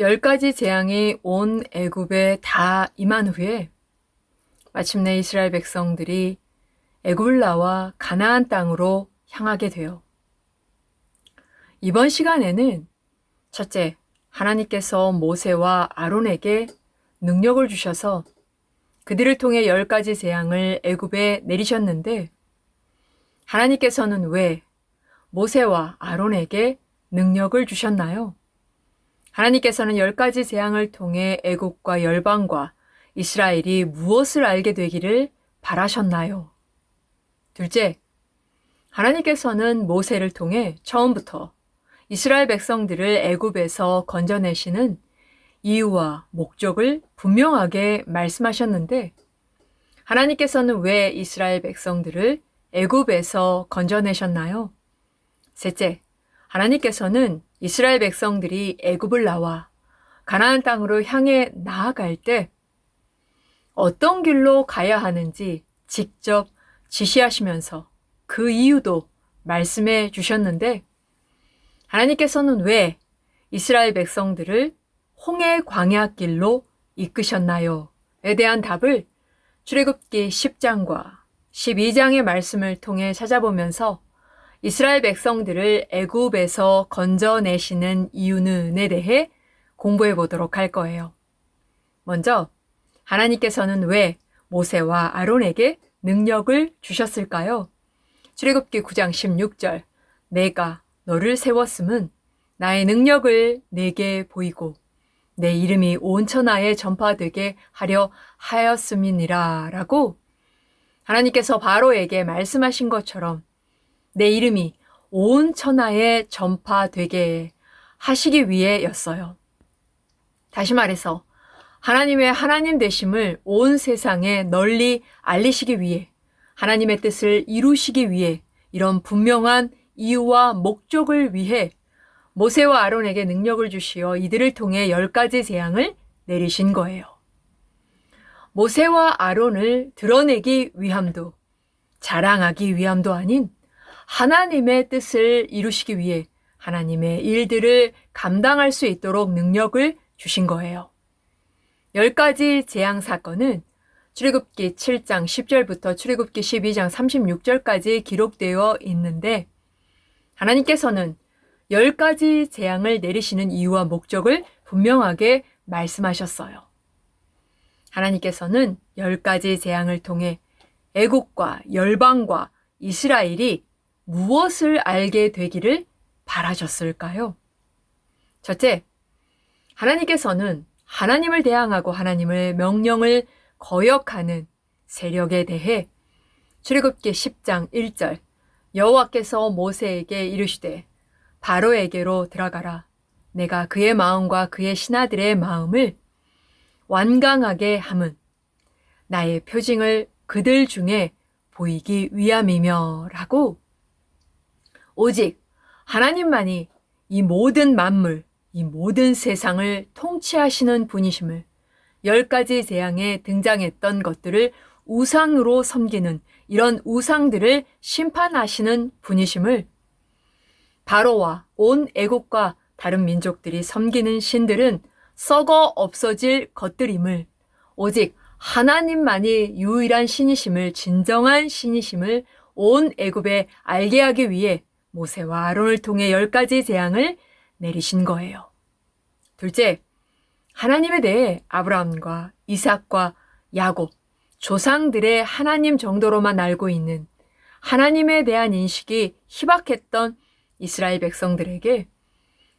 열 가지 재앙이 온 애굽에 다 임한 후에 마침내 이스라엘 백성들이 애굽을 나와 가나안 땅으로 향하게 돼요. 이번 시간에는 첫째, 하나님께서 모세와 아론에게 능력을 주셔서 그들을 통해 열 가지 재앙을 애굽에 내리셨는데 하나님께서는 왜 모세와 아론에게 능력을 주셨나요? 하나님께서는 열 가지 재앙을 통해 애국과 열방과 이스라엘이 무엇을 알게 되기를 바라셨나요? 둘째, 하나님께서는 모세를 통해 처음부터 이스라엘 백성들을 애굽에서 건져내시는 이유와 목적을 분명하게 말씀하셨는데 하나님께서는 왜 이스라엘 백성들을 애굽에서 건져내셨나요? 셋째, 하나님께서는 이스라엘 백성들이 애굽을 나와 가나안 땅으로 향해 나아갈 때 어떤 길로 가야 하는지 직접 지시하시면서 그 이유도 말씀해 주셨는데 하나님께서는 왜 이스라엘 백성들을 홍해 광야길로 이끄셨나요? 에 대한 답을 출애굽기 10장과 12장의 말씀을 통해 찾아보면서 이스라엘 백성들을 애굽에서 건져내시는 이유는에 대해 공부해 보도록 할 거예요. 먼저 하나님께서는 왜 모세와 아론에게 능력을 주셨을까요? 출애굽기 9장 16절 내가 너를 세웠음은 나의 능력을 내게 보이고 내 이름이 온 천하에 전파되게 하려 하였음이니라 라고 하나님께서 바로에게 말씀하신 것처럼 내 이름이 온 천하에 전파되게 하시기 위해였어요. 다시 말해서 하나님의 하나님 되심을 온 세상에 널리 알리시기 위해 하나님의 뜻을 이루시기 위해 이런 분명한 이유와 목적을 위해 모세와 아론에게 능력을 주시어 이들을 통해 열 가지 재앙을 내리신 거예요. 모세와 아론을 드러내기 위함도 자랑하기 위함도 아닌 하나님의 뜻을 이루시기 위해 하나님의 일들을 감당할 수 있도록 능력을 주신 거예요. 열 가지 재앙 사건은 출애굽기 7장 10절부터 출애굽기 12장 36절까지 기록되어 있는데 하나님께서는 열 가지 재앙을 내리시는 이유와 목적을 분명하게 말씀하셨어요. 하나님께서는 열 가지 재앙을 통해 애국과 열방과 이스라엘이 무엇을 알게 되기를 바라셨을까요? 첫째, 하나님께서는 하나님을 대항하고 하나님을 명령을 거역하는 세력에 대해 출애굽기 10장 1절 여호와께서 모세에게 이르시되 바로에게로 들어가라 내가 그의 마음과 그의 신하들의 마음을 완강하게 함은 나의 표징을 그들 중에 보이기 위함이며라고 오직 하나님만이 이 모든 만물, 이 모든 세상을 통치하시는 분이심을 열 가지 재앙에 등장했던 것들을 우상으로 섬기는 이런 우상들을 심판하시는 분이심을 바로와 온 애국과 다른 민족들이 섬기는 신들은 썩어 없어질 것들임을 오직 하나님만이 유일한 신이심을 진정한 신이심을 온 애굽에 알게 하기 위해 모세와 아론을 통해 열 가지 재앙을 내리신 거예요. 둘째, 하나님에 대해 아브라함과 이삭과 야곱, 조상들의 하나님 정도로만 알고 있는 하나님에 대한 인식이 희박했던 이스라엘 백성들에게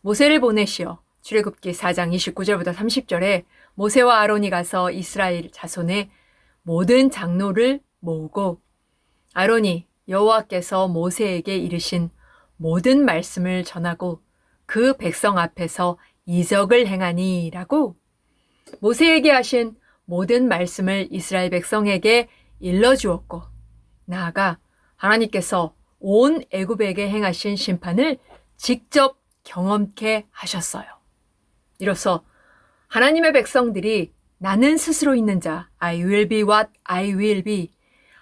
모세를 보내시어 출애굽기 4장 29절부터 30절에 모세와 아론이 가서 이스라엘 자손의 모든 장로를 모으고 아론이 여호와께서 모세에게 이르신 모든 말씀을 전하고 그 백성 앞에서 이적을 행하니라고 모세에게 하신 모든 말씀을 이스라엘 백성에게 일러주었고 나아가 하나님께서 온 애굽에게 행하신 심판을 직접 경험케 하셨어요. 이로써 하나님의 백성들이 나는 스스로 있는 자 I will be what I will be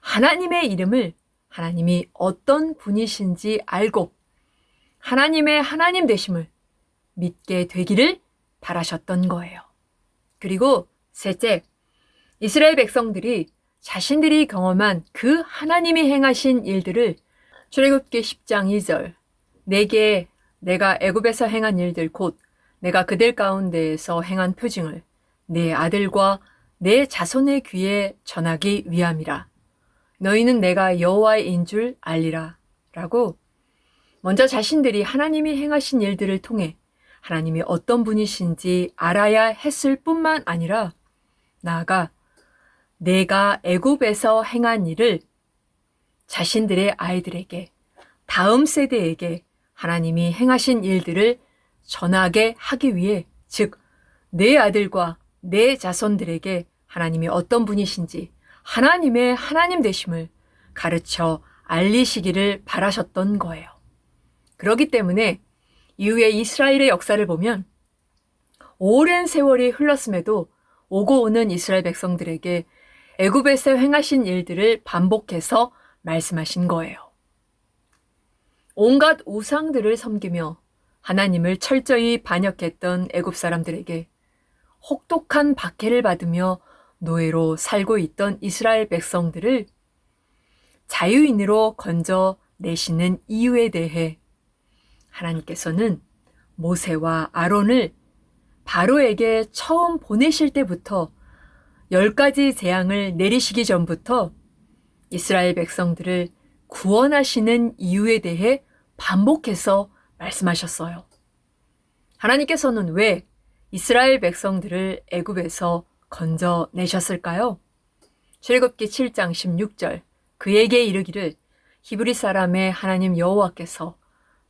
하나님의 이름을 하나님이 어떤 분이신지 알고 하나님의 하나님 되심을 믿게 되기를 바라셨던 거예요. 그리고 셋째, 이스라엘 백성들이 자신들이 경험한 그 하나님이 행하신 일들을 출애굽기 10장 2절 내게 내가 애굽에서 행한 일들 곧 내가 그들 가운데에서 행한 표징을 내 아들과 내 자손의 귀에 전하기 위함이라 너희는 내가 여호와의 줄 알리라 라고 먼저 자신들이 하나님이 행하신 일들을 통해 하나님이 어떤 분이신지 알아야 했을 뿐만 아니라 나아가 내가 애굽에서 행한 일을 자신들의 아이들에게 다음 세대에게 하나님이 행하신 일들을 전하게 하기 위해 즉 내 아들과 내 자손들에게 하나님이 어떤 분이신지 하나님의 하나님 되심을 가르쳐 알리시기를 바라셨던 거예요. 그렇기 때문에 이후에 이스라엘의 역사를 보면 오랜 세월이 흘렀음에도 오고 오는 이스라엘 백성들에게 애굽에서 행하신 일들을 반복해서 말씀하신 거예요. 온갖 우상들을 섬기며 하나님을 철저히 반역했던 애굽 사람들에게 혹독한 박해를 받으며 노예로 살고 있던 이스라엘 백성들을 자유인으로 건져 내시는 이유에 대해 하나님께서는 모세와 아론을 바로에게 처음 보내실 때부터 열 가지 재앙을 내리시기 전부터 이스라엘 백성들을 구원하시는 이유에 대해 반복해서 말씀하셨어요. 하나님께서는 왜 이스라엘 백성들을 애굽에서 건져내셨을까요? 출애굽기 7장 16절 그에게 이르기를 히브리 사람의 하나님 여호와께서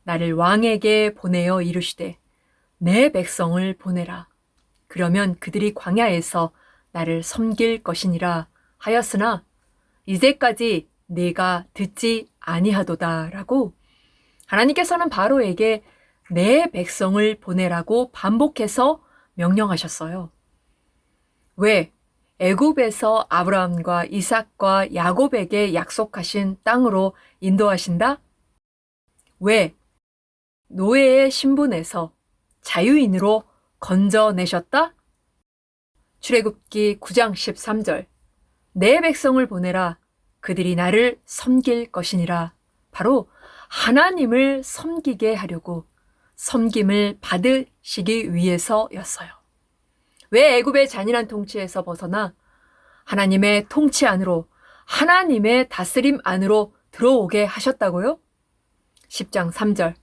나를 왕에게 보내어 이르시되 내 백성을 보내라. 그러면 그들이 광야에서 나를 섬길 것이니라 하였으나 이제까지 내가 듣지 아니하도다라고 하나님께서는 바로에게 내 백성을 보내라고 반복해서 명령하셨어요. 왜? 애굽에서 아브라함과 이삭과 야곱에게 약속하신 땅으로 인도하신다? 왜? 노예의 신분에서 자유인으로 건져내셨다? 출애굽기 9장 13절 내 백성을 보내라 그들이 나를 섬길 것이니라 바로 하나님을 섬기게 하려고 섬김을 받으시기 위해서였어요. 왜 애굽의 잔인한 통치에서 벗어나 하나님의 통치 안으로 하나님의 다스림 안으로 들어오게 하셨다고요? 10장 3절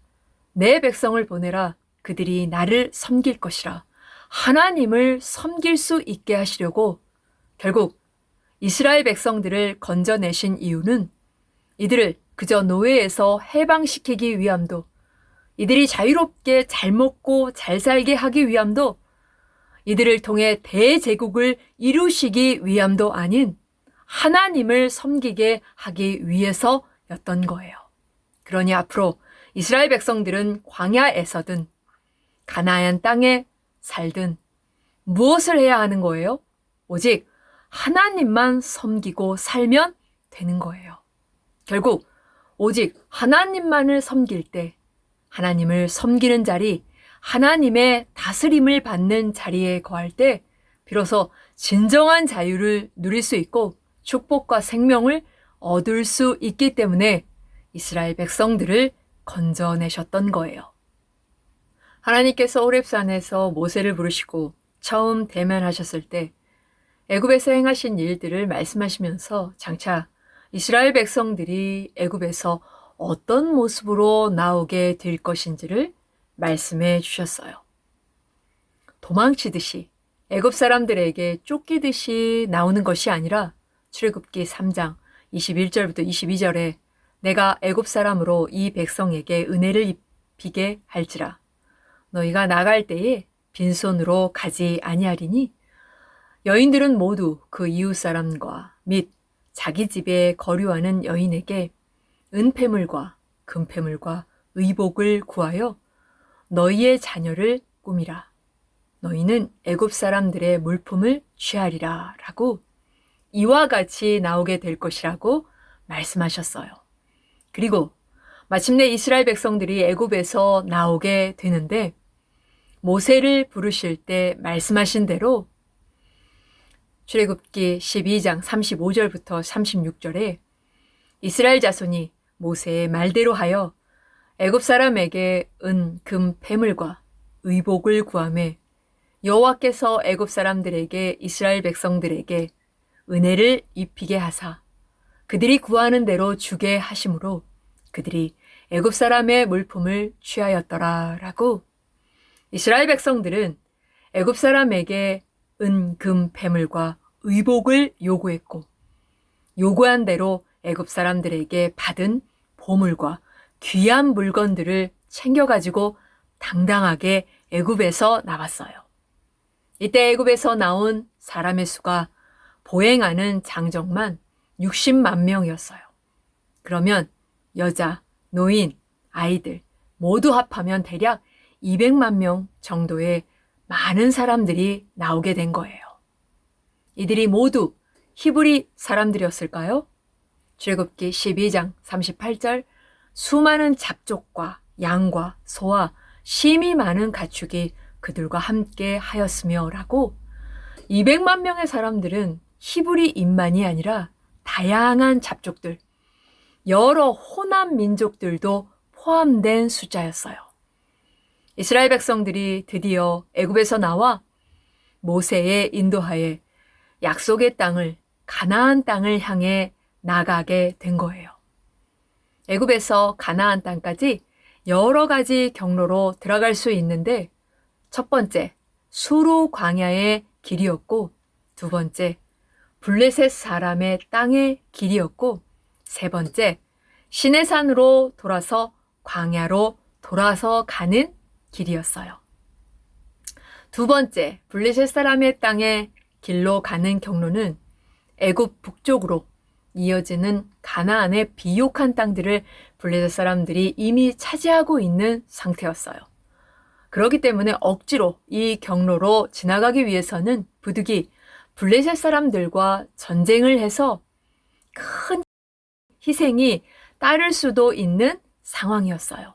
내 백성을 보내라. 그들이 나를 섬길 것이라. 하나님을 섬길 수 있게 하시려고. 결국 이스라엘 백성들을 건져내신 이유는 이들을 그저 노예에서 해방시키기 위함도 이들이 자유롭게 잘 먹고 잘 살게 하기 위함도 이들을 통해 대제국을 이루시기 위함도 아닌 하나님을 섬기게 하기 위해서였던 거예요. 그러니 앞으로 이스라엘 백성들은 광야에서든 가나안 땅에 살든 무엇을 해야 하는 거예요? 오직 하나님만 섬기고 살면 되는 거예요. 결국 오직 하나님만을 섬길 때 하나님을 섬기는 자리, 하나님의 다스림을 받는 자리에 거할 때 비로소 진정한 자유를 누릴 수 있고 축복과 생명을 얻을 수 있기 때문에 이스라엘 백성들을 건져내셨던 거예요. 하나님께서 오렙산에서 모세를 부르시고 처음 대면하셨을 때 애굽에서 행하신 일들을 말씀하시면서 장차 이스라엘 백성들이 애굽에서 어떤 모습으로 나오게 될 것인지를 말씀해 주셨어요. 도망치듯이 애굽 사람들에게 쫓기듯이 나오는 것이 아니라 출애굽기 3장 21절부터 22절에 내가 애굽 사람으로 이 백성에게 은혜를 입히게 할지라 너희가 나갈 때에 빈손으로 가지 아니하리니 여인들은 모두 그 이웃 사람과 및 자기 집에 거류하는 여인에게 은폐물과 금폐물과 의복을 구하여 너희의 자녀를 꾸미라. 너희는 애굽 사람들의 물품을 취하리라. 라고 이와 같이 나오게 될 것이라고 말씀하셨어요. 그리고 마침내 이스라엘 백성들이 애굽에서 나오게 되는데 모세를 부르실 때 말씀하신 대로 출애굽기 12장 35절부터 36절에 이스라엘 자손이 모세의 말대로 하여 애굽 사람에게 은, 금, 패물과 의복을 구함에 여호와께서 애굽 사람들에게 이스라엘 백성들에게 은혜를 입히게 하사 그들이 구하는 대로 주게 하심으로 그들이 애굽 사람의 물품을 취하였더라라고 이스라엘 백성들은 애굽 사람에게 은, 금, 패물과 의복을 요구했고 요구한 대로 애굽 사람들에게 받은 보물과 귀한 물건들을 챙겨 가지고 당당하게 애굽에서 나갔어요. 이때 애굽에서 나온 사람의 수가 보행하는 장정만 60만 명이었어요. 그러면 여자, 노인, 아이들 모두 합하면 대략 200만 명 정도의 많은 사람들이 나오게 된 거예요. 이들이 모두 히브리 사람들이었을까요? 출애굽기 12장 38절 수많은 잡족과 양과 소와 심이 많은 가축이 그들과 함께 하였으며 라고 200만 명의 사람들은 히브리인만이 아니라 다양한 잡족들, 여러 호남 민족들도 포함된 숫자였어요. 이스라엘 백성들이 드디어 애굽에서 나와 모세의 인도하에 약속의 땅을 가나안 땅을 향해 나가게 된 거예요. 애굽에서 가나안 땅까지 여러 가지 경로로 들어갈 수 있는데 첫 번째 수로 광야의 길이었고 두 번째 블레셋 사람의 땅의 길이었고 세 번째 시내산으로 돌아서 광야로 돌아서 가는 길이었어요. 두 번째 블레셋 사람의 땅의 길로 가는 경로는 애굽 북쪽으로 이어지는 가나안의 비옥한 땅들을 블레셋 사람들이 이미 차지하고 있는 상태였어요. 그렇기 때문에 억지로 이 경로로 지나가기 위해서는 부득이 블레셋 사람들과 전쟁을 해서 큰 희생이 따를 수도 있는 상황이었어요.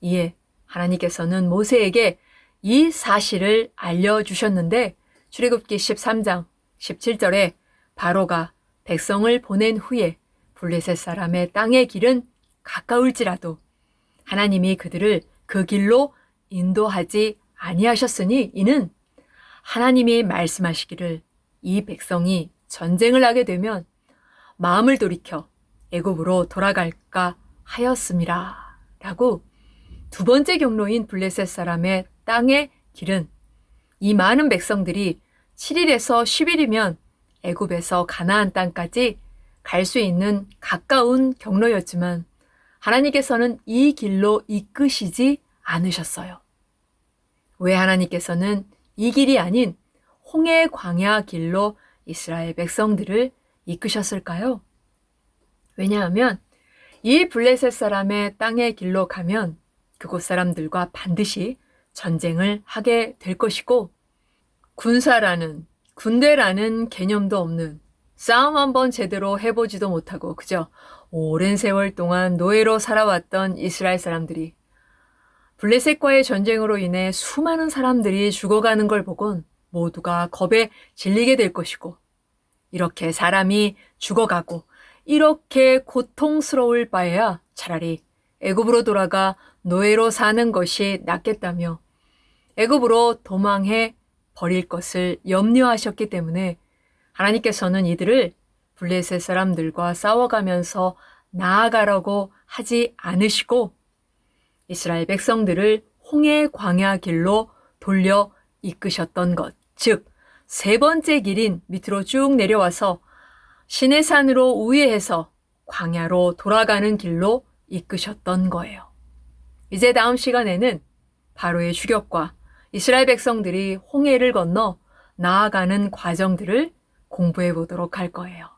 이에 하나님께서는 모세에게 이 사실을 알려주셨는데 출애굽기 13장 17절에 바로가 백성을 보낸 후에 블레셋 사람의 땅의 길은 가까울지라도 하나님이 그들을 그 길로 인도하지 아니하셨으니 이는 하나님이 말씀하시기를 이 백성이 전쟁을 하게 되면 마음을 돌이켜 애굽으로 돌아갈까 하였습니다. 라고 두 번째 경로인 블레셋 사람의 땅의 길은 이 많은 백성들이 7일에서 10일이면 애굽에서 가나안 땅까지 갈 수 있는 가까운 경로였지만 하나님께서는 이 길로 이끄시지 않으셨어요. 왜 하나님께서는 이 길이 아닌 홍해 광야 길로 이스라엘 백성들을 이끄셨을까요? 왜냐하면 이 블레셋 사람의 땅의 길로 가면 그곳 사람들과 반드시 전쟁을 하게 될 것이고 군사라는 군대라는 개념도 없는 싸움 한번 제대로 해보지도 못하고 그저 오랜 세월 동안 노예로 살아왔던 이스라엘 사람들이 블레셋과의 전쟁으로 인해 수많은 사람들이 죽어가는 걸 보곤 모두가 겁에 질리게 될 것이고 이렇게 사람이 죽어가고 이렇게 고통스러울 바에야 차라리 애굽으로 돌아가 노예로 사는 것이 낫겠다며 애굽으로 도망해 버릴 것을 염려하셨기 때문에 하나님께서는 이들을 블레셋 사람들과 싸워가면서 나아가라고 하지 않으시고 이스라엘 백성들을 홍해 광야 길로 돌려 이끄셨던 것. 즉, 세 번째 길인 밑으로 쭉 내려와서 시내산으로 우회해서 광야로 돌아가는 길로 이끄셨던 거예요. 이제 다음 시간에는 바로의 추격과 이스라엘 백성들이 홍해를 건너 나아가는 과정들을 공부해 보도록 할 거예요.